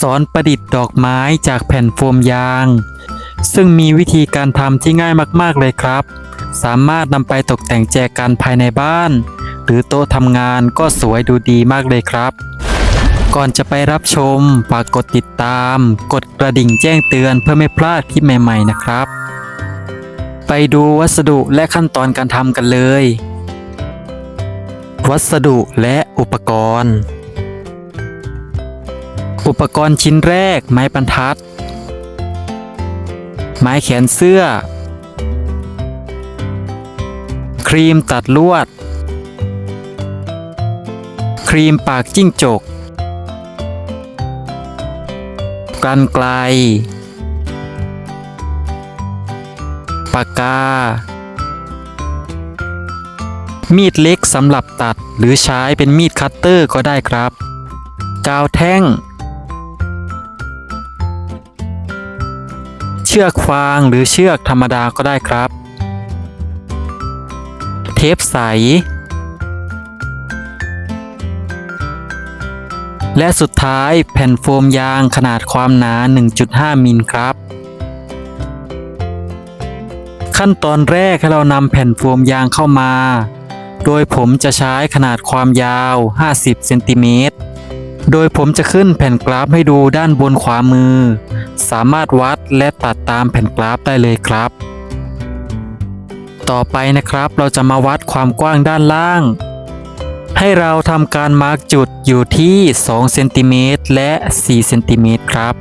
สอนประดิษฐ์ดอกไม้จากแผ่นโฟมยาง ซึ่งมีวิธีการทำที่ง่ายมากๆเลยครับ สามารถนำไปตกแต่งแจกันภายในบ้าน หรือโต๊ะทำงานก็สวยดูดีมากเลยครับ ก่อนจะไปรับชมฝากกดติดตาม กดกระดิ่งแจ้งเตือนเพื่อไม่พลาดคลิปใหม่ ๆ นะครับ ไปดูวัสดุและขั้นตอนการทำกันเลย วัสดุและอุปกรณ์ อุปกรณ์ชิ้นแรก ไม้บรรทัด ไม้แขนเสื้อ ครีมตัดลวด ครีมปากจิ้งจก กันไกล ปากกา มีดเล็กสำหรับตัดหรือใช้เป็นมีดคัตเตอร์ก็ได้ครับ กาวแท่ง ชือกฟางหรือเชือกธรรมดาก็ได้ครับ เทปใส และสุดท้ายแผ่นโฟมยางขนาดความหนา 1.5 มิลครับ ขั้นตอนแรกให้เรานำแผ่นโฟมยางเข้ามา โดยผมจะใช้ขนาดความยาว 50 เซนติเมตรโดยผมจะขึ้นแผ่นกราฟให้ดูด้านบนขวามือ สามารถวัดและตัดตามแผ่นกราฟได้เลยครับ ต่อไปนะครับเราจะมาวัดความกว้างด้านล่าง ให้เราทำการมาร์กจุดอยู่ที่2เซนติเมตรและ4เซนติเมตรครับ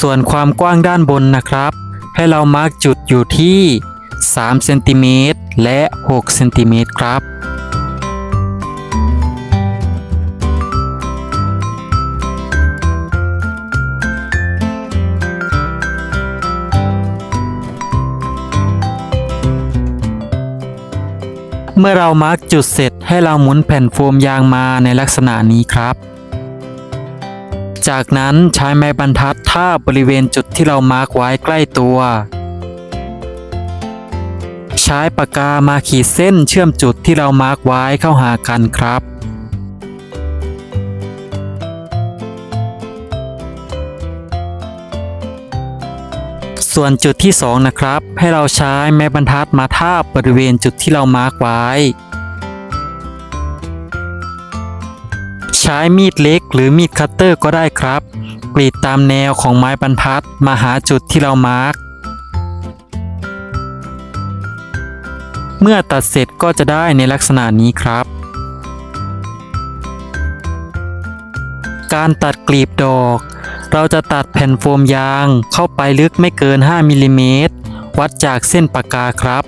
ส่วนความกว้างด้านบนนะครับ ให้เรามาร์กจุดอยู่ที่3เซนติเมตรและ6เซนติเมตรครับ เมื่อเรามาร์กจุดเสร็จให้เราหมุนแผ่นโฟมยางมาในลักษณะนี้ครับ จากนั้นใช้ไม้บรรทัดทาบบริเวณจุดที่เรามาร์กไว้ใกล้ตัว ใช้ปากกามาขีดเส้นเชื่อมจุดที่เรามาร์กไว้เข้าหากันครับ ส่วนจุดที่ 2 นะครับ ให้เราใช้ไม้บรรทัดมาทาบบริเวณจุดที่เรามาร์กไว้ ใช้มีดเล็กหรือมีดคัตเตอร์ก็ได้ครับ กรีดตามแนวของไม้บรรทัดมาหาจุดที่เรามาร์กเมื่อตัดเสร็จก็จะได้ในลักษณะนี้ครับ การตัดกลีบดอก เราจะตัดแผ่นโฟมยางเข้าไปลึกไม่เกิน 5มิลลิเมตรวัดจากเส้นปากกาครับ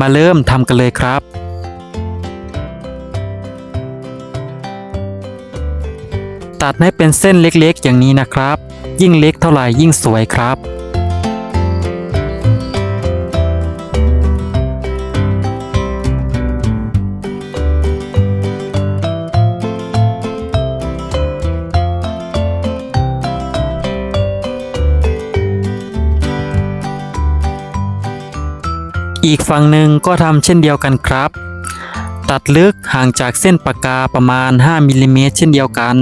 มาเริ่มทำกันเลยครับ ตัดให้เป็นเส้นเล็กๆ อย่างนี้นะครับ ยิ่งเล็กเท่าไหร่ยิ่งสวยครับ อีกฝั่งหนึ่งก็ทำเช่นเดียวกันครับ ตัดลึกห่างจากเส้นปากกาประมาณ 5มิลลิเมตรเช่นเดียวกัน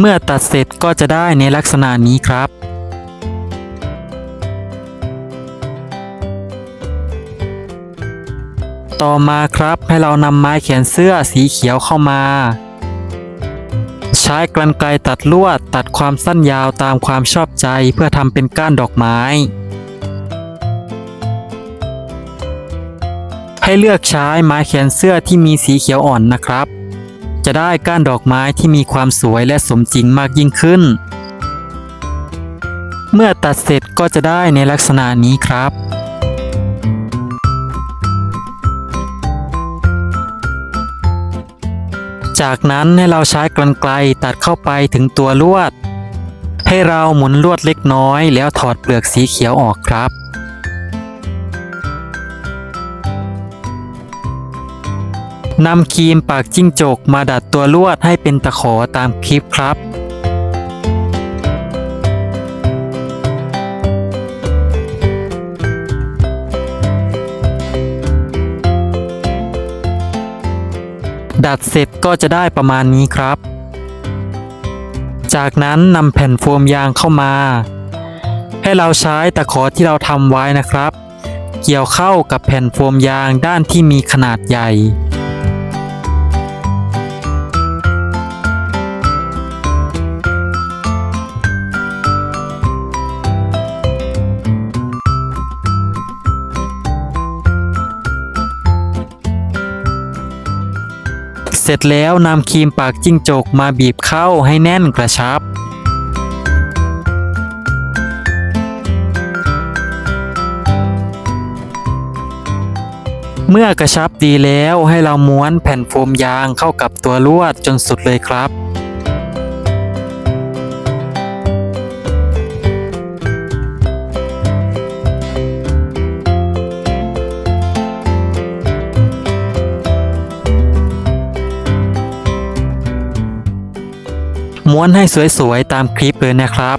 เมื่อตัดเสร็จก็จะได้ในลักษณะนี้ครับ ต่อมาครับให้เรานำไม้แขวนเสื้อสีเขียวเข้ามา ใช้กรรไกรตัดลวดตัดความสั้นยาวตามความชอบใจเพื่อทำเป็นก้านดอกไม้ ให้เลือกใช้ไม้แขวนเสื้อที่มีสีเขียวอ่อนนะครับ จะได้ก้านดอกไม้ที่มีความสวยและสมจริงมากยิ่งขึ้น เมื่อตัดเสร็จก็จะได้ในลักษณะนี้ครับ จากนั้นให้เราใช้กรรไกรตัดเข้าไปถึงตัวลวด ให้เราหมุนลวดเล็กน้อย แล้วถอดเปลือกสีเขียวออกครับ นำครีมปากจิ้งจกมาดัดตัวลวดให้เป็นตะขอตามคลิปครับดัดเสร็จ ก็จะได้ประมาณนี้ครับ จากนั้นนำแผ่นโฟมยางเข้ามา ให้เราใช้ตะขอที่เราทำไว้นะครับ เกี่ยวเข้ากับแผ่นโฟมยางด้านที่มีขนาดใหญ่ เสร็จแล้วนำครีมปากจิ้งจกมาบีบเข้าให้แน่นกระชับ เมื่อกระชับดีแล้วให้เราม้วนแผ่นโฟมยางเข้ากับตัวลวดจนสุดเลยครับ ม้วนให้สวยๆตามคลิปเลยนะครับ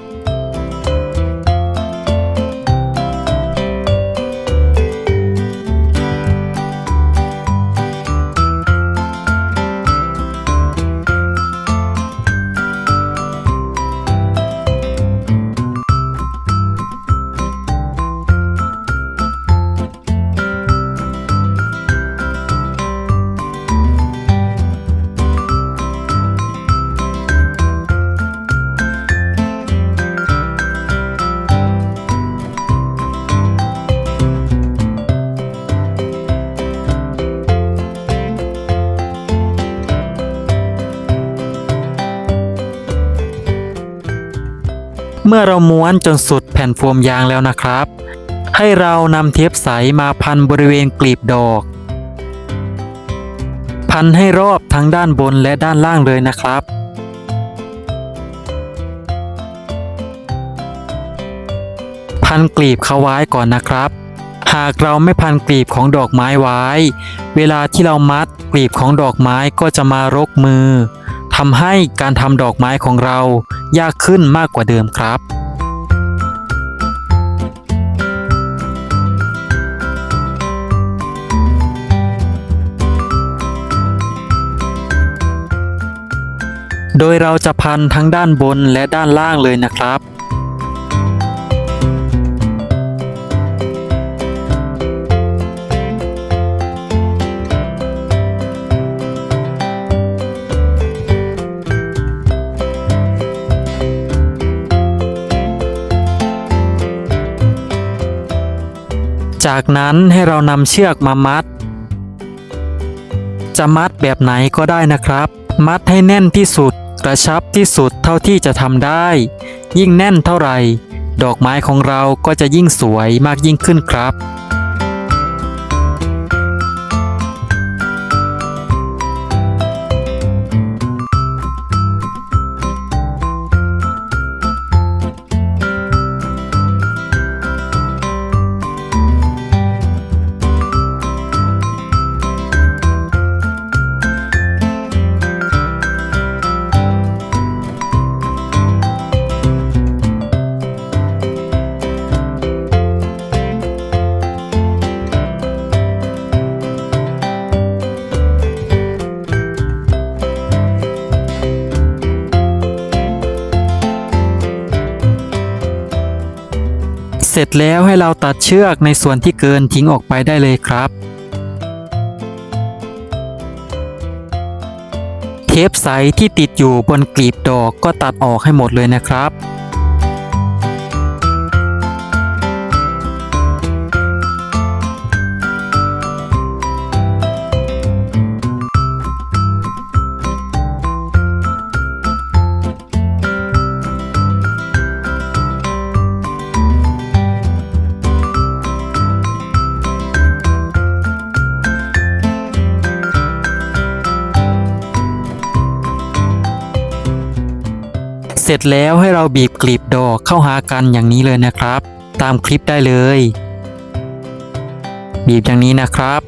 เมื่อเราม้วนจนสุดแผ่นโฟมยางแล้วนะครับ ให้เรานำเทปใสมาพันบริเวณกลีบดอก พันให้รอบทั้งด้านบนและด้านล่างเลยนะครับพันกลีบเขาไว้ก่อนนะครับ หากเราไม่พันกลีบของดอกไม้ไว้ เวลาที่เรามัดกลีบของดอกไม้ก็จะมารกมือ ทำให้การทำดอกไม้ของเรายากขึ้นมากกว่าเดิมครับโดยเราจะพันทั้งด้านบนและด้านล่างเลยนะครับ จากนั้นให้เรานำเชือกมามัด จะมัดแบบไหนก็ได้นะครับ มัดให้แน่นที่สุด กระชับที่สุดเท่าที่จะทำได้ ยิ่งแน่นเท่าไหร่ ดอกไม้ของเราก็จะยิ่งสวยมากยิ่งขึ้นครับ ร็จแล้วให้เราตัดเชือกในส่วนที่เกินทิ้งออกไปได้เลยครับ เทปใสที่ติดอยู่บนกลีบดอกก็ตัดออกให้หมดเลยนะครับ เสร็จแล้วให้เราบีบกลีบดอกเข้าหากันอย่างนี้เลยนะครับ ตามคลิปได้เลย บีบอย่างนี้นะครับ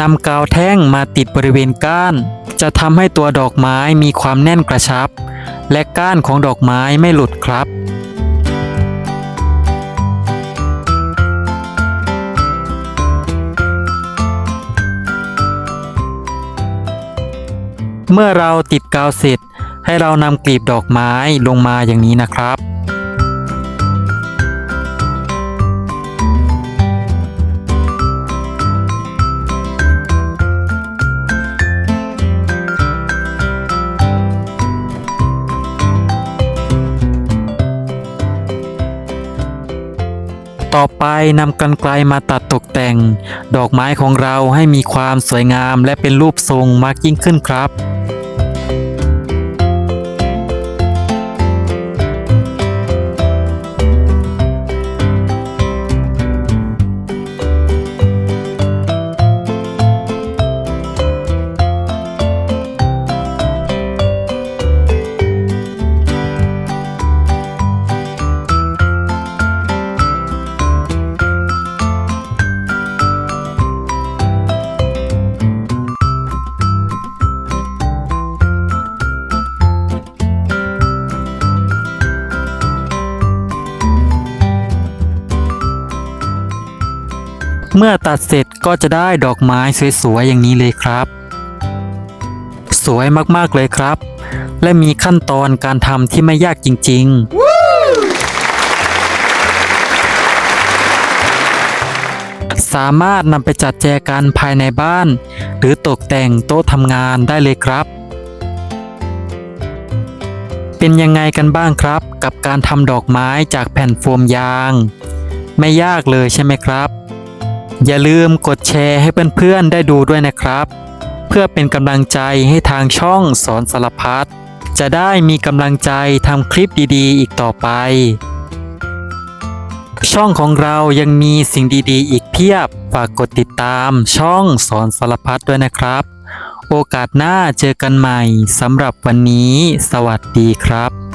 นำกาวแท่งมาติดบริเวณก้าน จะทำให้ตัวดอกไม้มีความแน่นกระชับ และก้านของดอกไม้ไม่หลุดครับ เมื่อเราติดกาวเสร็จ ให้เรานำกลีบดอกไม้ลงมาอย่างนี้นะครับ ต่อไปนำกรรไกรมาตัดตกแต่ง ดอกไม้ของเราให้มีความสวยงามและเป็นรูปทรงมากยิ่งขึ้นครับ เมื่อตัดเสร็จก็จะได้ดอกไม้สวยๆอย่างนี้เลยครับ สวยมากๆเลยครับ และมีขั้นตอนการทำที่ไม่ยากจริง ๆสามารถนำไปจัดแจกันภายในบ้าน หรือตกแต่งโต๊ะทำงานได้เลยครับ เป็นยังไงกันบ้างครับ กับการทำดอกไม้จากแผ่นโฟมยาง ไม่ยากเลยใช่ไหมครับ อย่าลืมกดแชร์ให้เพื่อนๆได้ดูด้วยนะครับ เพื่อเป็นกำลังใจให้ทางช่องสอนสารพัดจะได้มีกำลังใจทำคลิปดีๆ อีกต่อไป ช่องของเรายังมีสิ่งดีๆ อีกเพียบ ฝากกดติดตามช่องสอนสารพัดด้วยนะครับ โอกาสหน้าเจอกันใหม่สำหรับวันนี้ สวัสดีครับ